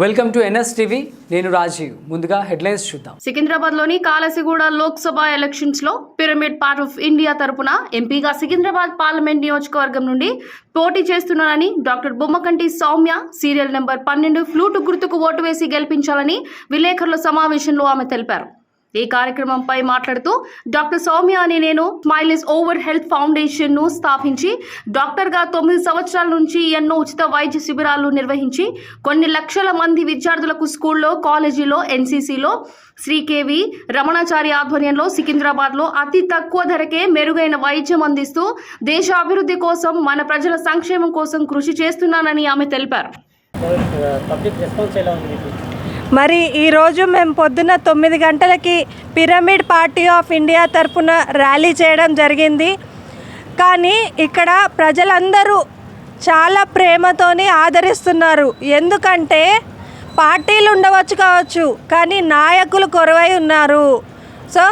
Welcome to NS TV. నేను రాజీవ్. ముందుగా headlines చూద్దాం. సికింద్రాబాద్లోని కాలసిగూడ లోక్సభ ఎలక్షన్స్లో పిరమిడ్ పార్ట్ ఆఫ్ ఇండియా తరపున ఎంపీగా సికింద్రాబాద్ పార్లమెంట్ నియోజకవర్గం నుండి పోటీ చేస్తున్నానని doctor Bommakanti Soumya serial number పన్నెండు ఫ్లూటు గుర్తుకు ఓటు వేసి గెలిపించాలని విలేకరుల సమావేశంలో ఆమె తెలిపారు. ఈ కార్యక్రమంపై మాట్లాడుతూ డాక్టర్ సౌమ్య అని నేను స్మైలిస్ ఓవర్ హెల్త్ ఫౌండేషన్ను స్థాపించి డాక్టర్గా తొమ్మిది సంవత్సరాల నుంచి ఎన్నో ఉచిత వైద్య శిబిరాలు నిర్వహించి కొన్ని లక్షల మంది విద్యార్థులకు స్కూల్లో కాలేజీలో ఎన్సీసీలో శ్రీకేవి రమణాచారి ఆధ్వర్యంలో సికింద్రాబాద్లో అతి తక్కువ ధరకే మెరుగైన వైద్యం అందిస్తూ దేశ అభివృద్ధి కోసం మన ప్రజల సంక్షేమం కోసం కృషి చేస్తున్నానని ఆమె తెలిపారు. పబ్లిక్ రెస్పాన్స్ ఎలా ఉంది మరి ఈరోజు మేము పొద్దున్న తొమ్మిది గంటలకి పిరమిడ్ పార్టీ ఆఫ్ ఇండియా తరపున ర్యాలీ చేయడం జరిగింది. కానీ ఇక్కడ ప్రజలందరూ చాలా ప్రేమతోని ఆదరిస్తున్నారు. ఎందుకంటే పార్టీలు ఉండవచ్చు కావచ్చు కానీ నాయకులు కొరవై ఉన్నారు. సో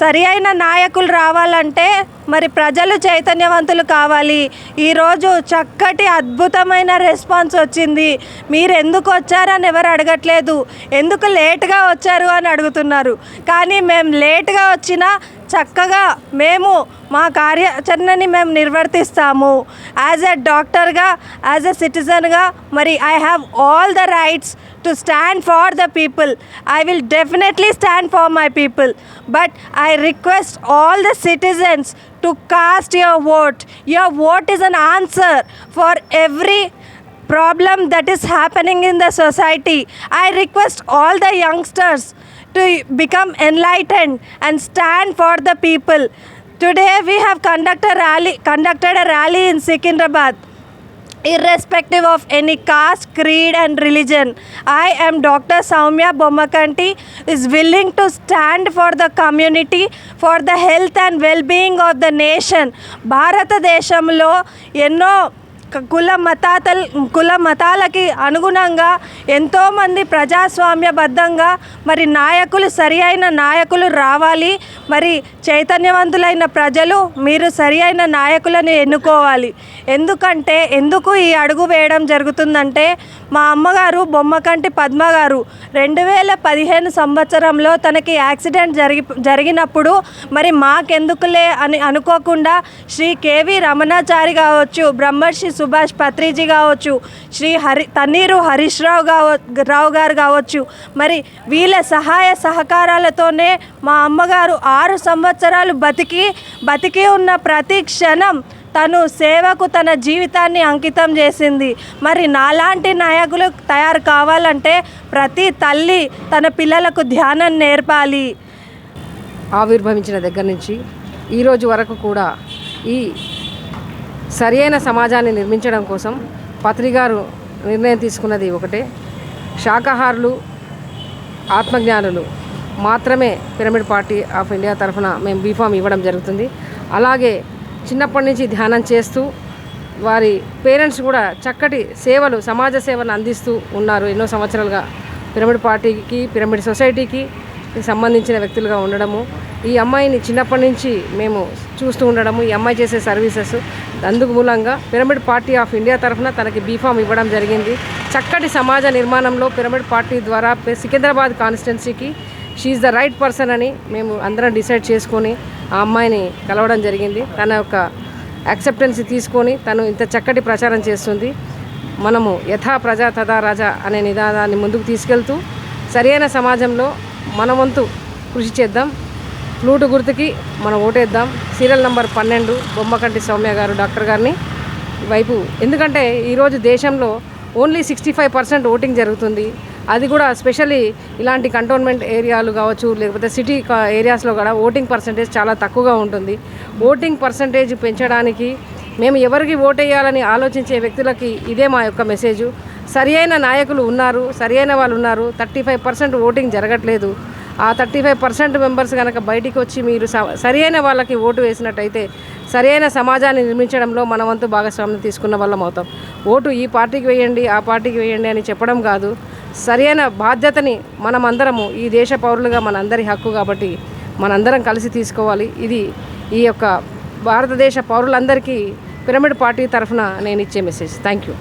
సరి అయిన నాయకులు రావాలంటే మరి ప్రజలు చైతన్యవంతులు కావాలి. ఈరోజు చక్కటి అద్భుతమైన రెస్పాన్స్ వచ్చింది. మీరు ఎందుకు వచ్చారని ఎవరు అడగట్లేదు. ఎందుకు లేట్గా వచ్చారు అని అడుగుతున్నారు. కానీ మేము లేట్గా వచ్చినా చక్కగా మేము మా కార్యాచరణని మేము నిర్వర్తిస్తాము. యాజ్ ఎ డాక్టర్గా యాజ్ ఎ సిటిజన్గా మరి I have all the rights to stand for the people I will definitely stand for my people but I request all the citizens to cast your vote your vote is an answer for every problem that is happening in the society. I request all the youngsters to become enlightened and stand for the people. Today we have conducted a rally, conducted a rally in Secunderabad irrespective of any caste, creed, and religion. I am Dr. Soumya Bommakanti is willing to stand for the community, for the health and well-being of the nation. భారతదేశంలో ఎన్నో క- కుల మతాతల్ కుల మతాలకి అనుగుణంగా ఎంతోమంది ప్రజాస్వామ్యబద్ధంగా మరి నాయకులు సరి అయిన నాయకులు రావాలి. మరి చైతన్యవంతులైన ప్రజలు మీరు సరి అయిన నాయకులను ఎన్నుకోవాలి. ఎందుకంటే ఎందుకు ఈ అడుగు వేయడం జరుగుతుందంటే మా అమ్మగారు బొమ్మకంటి పద్మ గారు రెండు వేల పదిహేను సంవత్సరంలో తనకి యాక్సిడెంట్ జరిగి జరిగినప్పుడు మరి మాకెందుకులే అని అనుకోకుండా శ్రీ కేవి రమణాచారి కావచ్చు బ్రహ్మర్షి సుభాష్ పత్రిజీ కావచ్చు శ్రీ హరి తన్నీరు హరీష్ రావు కావ రావు గారు కావచ్చు. మరి వీళ్ళ సహాయ సహకారాలతోనే మా అమ్మగారు ఆరు సంవత్సరాలు బతికి బతికి ఉన్న ప్రతి క్షణం తను సేవకు తన జీవితాన్ని అంకితం చేసింది. మరి నాలాంటి నాయకులు తయారు కావాలంటే ప్రతి తల్లి తన పిల్లలకు ధ్యానం నేర్పాలి. ఆవిర్భవించిన దగ్గర నుంచి ఈరోజు వరకు కూడా ఈ సరియైన సమాజాన్ని నిర్మించడం కోసం పత్రి గారు నిర్ణయం తీసుకున్నది ఒకటే. శాకాహారులు ఆత్మజ్ఞానులు మాత్రమే పిరమిడ్ పార్టీ ఆఫ్ ఇండియా తరఫున మేము బీఫామ్ ఇవ్వడం జరుగుతుంది. అలాగే చిన్నప్పటి నుంచి ధ్యానం చేస్తూ వారి పేరెంట్స్ కూడా చక్కటి సేవలు సమాజ సేవను అందిస్తూ ఉన్నారు. ఎన్నో సంవత్సరాలుగా పిరమిడ్ పార్టీకి పిరమిడ్ సొసైటీకి సంబంధించిన వ్యక్తులుగా ఉండడము. ఈ అమ్మాయిని చిన్నప్పటి నుంచి మేము చూస్తూ ఉండడము ఈ అమ్మాయి చేసే సర్వీసెస్. అందుకు మూలంగా పిరమిడ్ పార్టీ ఆఫ్ ఇండియా తరఫున తనకి బీఫామ్ ఇవ్వడం జరిగింది. చక్కటి సమాజ నిర్మాణంలో పిరమిడ్ పార్టీ ద్వారా సికింద్రాబాద్ కాన్స్టిట్యున్సీకి షీఈ్ ద రైట్ పర్సన్ అని మేము అందరం డిసైడ్ చేసుకొని ఆ అమ్మాయిని కలవడం జరిగింది. తన యొక్క యాక్సెప్టెన్స్ తీసుకొని తను ఇంత చక్కటి ప్రచారం చేస్తుంది. మనము యథా ప్రజా తథా రాజా అనే నిదానాన్ని ముందుకు తీసుకెళ్తూ సరైన సమాజంలో మన వంతు కృషి చేద్దాం. ఫ్లూటు గుర్తుకి మనం ఓటేద్దాం. సీరియల్ నంబర్ పన్నెండు బొమ్మకంటి సౌమ్య గారు డాక్టర్ గారిని వైపు. ఎందుకంటే ఈరోజు దేశంలో only sixty five percent voting జరుగుతుంది. అది కూడా స్పెషల్లీ ఇలాంటి కంటోన్మెంట్ ఏరియాలు కావచ్చు లేకపోతే సిటీ ఏరియాస్లో కూడా ఓటింగ్ పర్సంటేజ్ చాలా తక్కువగా ఉంటుంది. ఓటింగ్ పర్సంటేజ్ పెంచడానికి మేము ఎవరికి ఓటేయాలని ఆలోచించే వ్యక్తులకి ఇదే మా యొక్క మెసేజ్. సరి అయిన నాయకులు ఉన్నారు సరి అయిన వాళ్ళు ఉన్నారు. థర్టీ ఫైవ్ పర్సెంట్ ఓటింగ్ జరగట్లేదు. ఆ థర్టీ ఫైవ్ పర్సెంట్ మెంబర్స్ కనుక బయటికి వచ్చి మీరు స- వాళ్ళకి ఓటు వేసినట్టయితే సరి అయిన సమాజాన్ని నిర్మించడంలో మన వంతు భాగస్వామ్యం తీసుకున్న వాళ్ళం అవుతాం. ఓటు ఈ పార్టీకి వేయండి ఆ పార్టీకి వేయండి అని చెప్పడం కాదు. సరైన బాధ్యతని మనమందరము ఈ దేశ పౌరులుగా మనందరి హక్కు కాబట్టి మనందరం కలిసి తీసుకోవాలి. ఇది ఈ యొక్క భారతదేశ పౌరులందరికీ పిరమిడ్ పార్టీ తరఫున నేను ఇచ్చే మెసేజ్. Thank you.